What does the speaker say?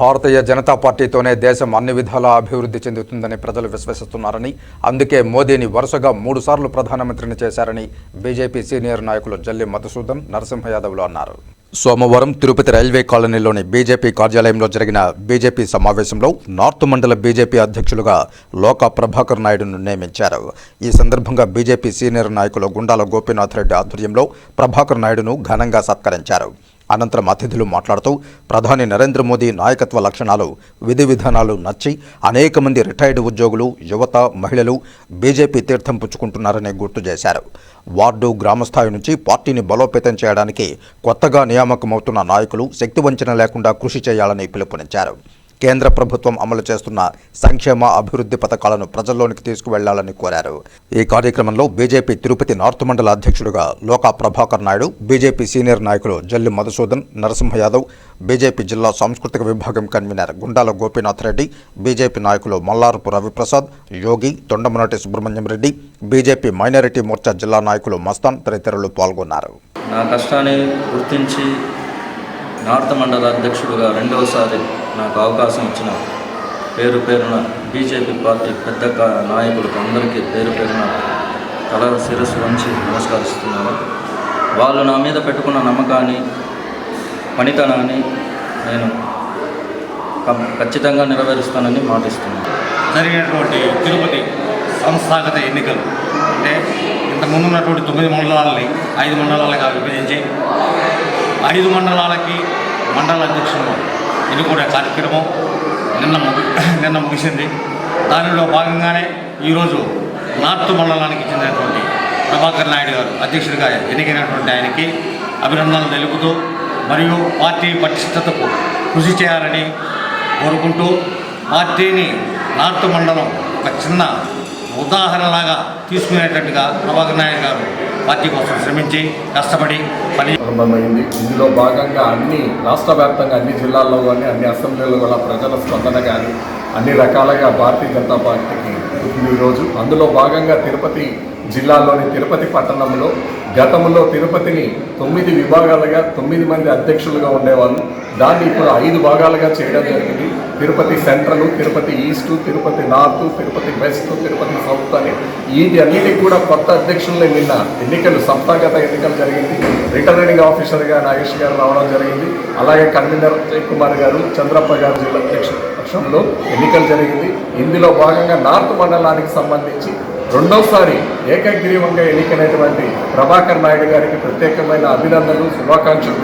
భారతీయ జనతా పార్టీతోనే దేశం అన్ని విధాలా అభివృద్ధి చెందుతుందని ప్రజలు విశ్వసిస్తున్నారని అందుకే మోదీని వరుసగా మూడుసార్లు ప్రధానమంత్రిని చేశారని బీజేపీ సీనియర్ నాయకులు జల్లి మధుసూదన్ నరసింహ యాదవ్లు అన్నారు. సోమవారం తిరుపతి రైల్వే కాలనీలోని బీజేపీ కార్యాలయంలో జరిగిన బీజేపీ సమావేశంలో నార్త్ మండల బీజేపీ అధ్యక్షులుగా లోక ప్రభాకర్ నాయుడును నియమించారు. ఈ సందర్భంగా బీజేపీ సీనియర్ నాయకులు గుండాల గోపీనాథ్ రెడ్డి ఆధ్వర్యంలో ప్రభాకర్ నాయుడును ఘనంగా సత్కరించారు. అనంతరం అతిథులు మాట్లాడుతూ ప్రధాని నరేంద్ర మోదీ నాయకత్వ లక్షణాలు విధి విధానాలు నచ్చి అనేక మంది రిటైర్డ్ ఉద్యోగులు యువత మహిళలు బీజేపీ తీర్థం పుచ్చుకుంటున్నారని గుర్తు చేశారు. వార్డు గ్రామస్థాయి నుంచి పార్టీని బలోపేతం చేయడానికి కొత్తగా నియామకమవుతున్న నాయకులు శక్తివంచన లేకుండా కృషి చేయాలని పిలుపునిచ్చారు. కేంద్ర ప్రభుత్వం అమలు చేస్తున్న సంక్షేమ అభివృద్ధి పథకాలను ప్రజల్లోనికి తీసుకువెళ్ళాలని కోరారు. ఈ కార్యక్రమంలో బీజేపీ తిరుపతి నార్త్ మండల అధ్యక్షుడుగా లోకా ప్రభాకర్ నాయుడు బీజేపీ సీనియర్ నాయకులు జల్లి మధుసూదన్ నరసింహ యాదవ్ బీజేపీ జిల్లా సాంస్కృతిక విభాగం కన్వీనర్ గుండాల గోపీనాథ్ రెడ్డి బీజేపీ నాయకులు మల్లారపు రవిప్రసాద్ యోగి తొండమనటి సుబ్రహ్మణ్యం రెడ్డి బీజేపీ మైనారిటీ మోర్చా జిల్లా నాయకులు మస్తాన్ తదితరులు పాల్గొన్నారు. నా కష్టాన్ని గుర్తించి నార్త్ మండల అధ్యక్షుడుగా రెండవసారి నాకు అవకాశం ఇచ్చిన పేరు పేరున బీజేపీ పార్టీ పెద్ద నాయకులకు అందరికీ పేరు పేరున తల శిరస్సు వంచి నమస్కరిస్తున్నాను. వాళ్ళు నా మీద పెట్టుకున్న నమ్మకాన్ని పనితనాన్ని నేను ఖచ్చితంగా నెరవేరుస్తానని మాటిస్తున్నాను. జరిగినటువంటి తిరుపతి సంస్థాగత ఎన్నికలు అంటే ఇంతకుముందు ఉన్నటువంటి తొమ్మిది మండలాలని ఐదు మండలాలుగా విభజించి ఐదు మండలాలకి మండల అధ్యక్షులు ఇది కూడా కార్యక్రమం. నిన్న ముగి నిన్న ముగిసింది. దానిలో భాగంగానే ఈరోజు నార్త్ మండలానికి చెందినటువంటి ప్రభాకర్ నాయుడు గారు అధ్యక్షుడిగా ఎన్నికైనటువంటి ఆయనకి అభినందనలు తెలుపుతూ మరియు పార్టీ పటిష్టతకు కృషి చేయాలని కోరుకుంటూ పార్టీని నార్త్ మండలం ఒక చిన్న ఉదాహరణలాగా తీసుకునేటట్టుగా ప్రభాకర్ నాయుడు గారు పార్టీ కోసం శ్రమించి కష్టపడి పని ప్రారంభమైంది. ఇందులో భాగంగా అన్ని రాష్ట్ర వ్యాప్తంగా అన్ని జిల్లాల్లో కానీ అన్ని అసెంబ్లీలో కూడా ప్రజల స్పందన కానీ అన్ని రకాలుగా భారతీయ జనతా పార్టీకి ఈరోజు అందులో భాగంగా తిరుపతి జిల్లాలోని తిరుపతి పట్టణంలో గతంలో తిరుపతిని తొమ్మిది విభాగాలుగా తొమ్మిది మంది అధ్యక్షులుగా ఉండేవాళ్ళు. దాన్ని ఇప్పుడు ఐదు భాగాలుగా చేయడం జరిగింది. Tirupati central Tirupati east Tirupati north Tirupati west Tirupati south అని వీటి అన్నిటికి కూడా కొత్త అధ్యక్షుల్ని నిన్న ఎన్నికలు సంస్థాగత ఎన్నికలు జరిగింది. రిటర్నింగ్ ఆఫీసర్గా నాగేష్ గారు రావడం జరిగింది. అలాగే కన్వీనర్ జయ్ కుమార్ గారు చంద్రప్ప గారు జిల్లా అధ్యక్ష పక్షంలో ఎన్నికలు జరిగింది. ఇందులో భాగంగా నార్త్ మండలానికి సంబంధించి రెండోసారి ఏకగ్రీవంగా ఎన్నికైనటువంటి ప్రభాకర్ నాయుడు గారికి ప్రత్యేకమైన అభినందనలు శుభాకాంక్షలు.